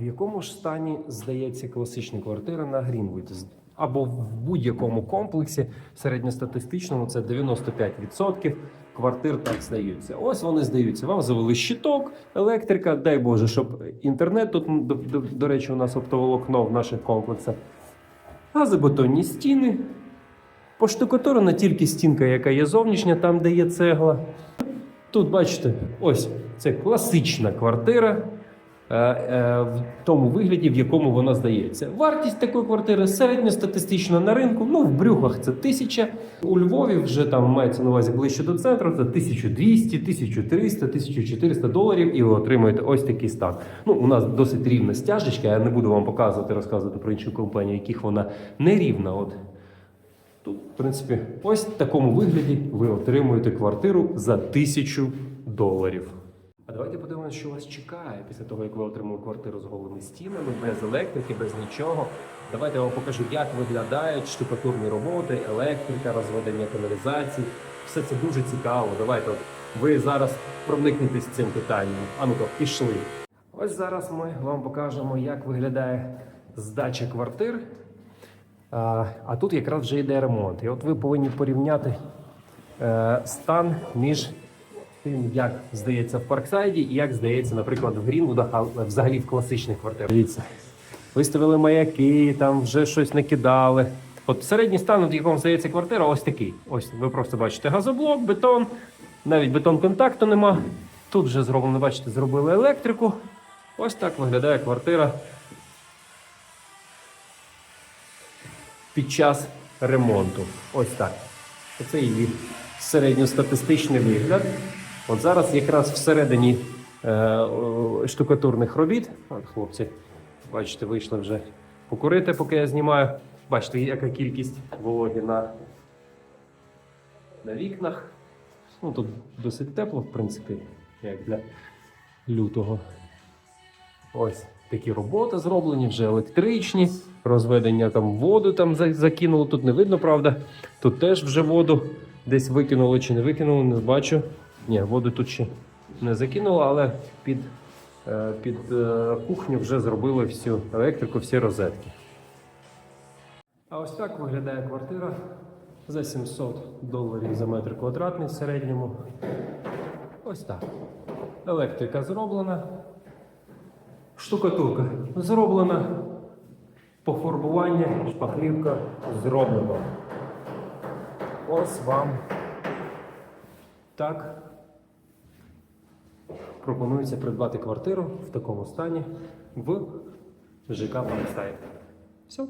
в якому ж стані здається класична квартира на Грінвуд? Або в будь-якому комплексі середньостатистичному це 95% квартир так здаються. Ось вони здаються. Вам завели щиток, електрика, дай Боже, щоб інтернет тут, до, до, до речі, у нас оптоволокно в наших комплексах. Газобетонні стіни. Поштукатурена тільки стінка, яка є зовнішня, там, де є цегла. Тут, бачите, ось це класична квартира в тому вигляді, в якому вона здається. Вартість такої квартири середньостатистична на ринку. Ну, в брюхах це тисяча. У Львові вже там мається на увазі ближче до центру. Це 1200, 1300, 1400 доларів, і ви отримуєте ось такий стан. Ну, у нас досить рівна стяжечка. Я не буду вам показувати, розказувати про інші компанії, яких вона не рівна. От Тут, в принципі, ось в такому вигляді ви отримуєте квартиру за тисячу доларів. А давайте подивимося, що вас чекає після того, як ви отримали квартиру з голими стінами, без електрики, без нічого. Давайте я вам покажу, як виглядають штукатурні роботи, електрика, розведення каналізації. Все це дуже цікаво. Давайте ви зараз проникнетесь цим питанням. А ну-ка, пішли. Ось зараз ми вам покажемо, як виглядає здача квартир. А, а тут якраз вже йде ремонт. І от ви повинні порівняти е, стан між тим, як здається в Парксайді, і як здається, наприклад, в Грінвудах, а взагалі в класичних квартирах. Дивіться, виставили маяки, там вже щось накидали. От середній стан, в якому здається квартира, ось такий. Ось ви просто бачите газоблок, бетон, навіть бетон контакту нема. Тут вже зроблено, бачите, зробили електрику. Ось так виглядає квартира під час ремонту. Ось так. Це її середньостатистичний вигляд. От зараз якраз всередині е, штукатурних робіт. От, хлопці, бачите, вийшли вже покурити, поки я знімаю. Бачите, яка кількість вологи на, на вікнах. Ну, тут досить тепло, в принципі, як для лютого. Ось такі роботи зроблені, вже електричні, розведення там воду там закинуло. Тут не видно, правда. Тут теж вже воду десь викинули чи не викинули, не бачу. Ні, воду тут ще не закинуло, але під, е, під е, кухню вже зробили всю електрику, всі розетки. А ось так виглядає квартира за 700 доларів за метр квадратний в середньому. Ось так. Електрика зроблена. Штукатурка зроблена. Пофарбування, шпаклівка зроблена. Ось вам так пропонується придбати квартиру в такому стані в ЖК Парксайд. Все.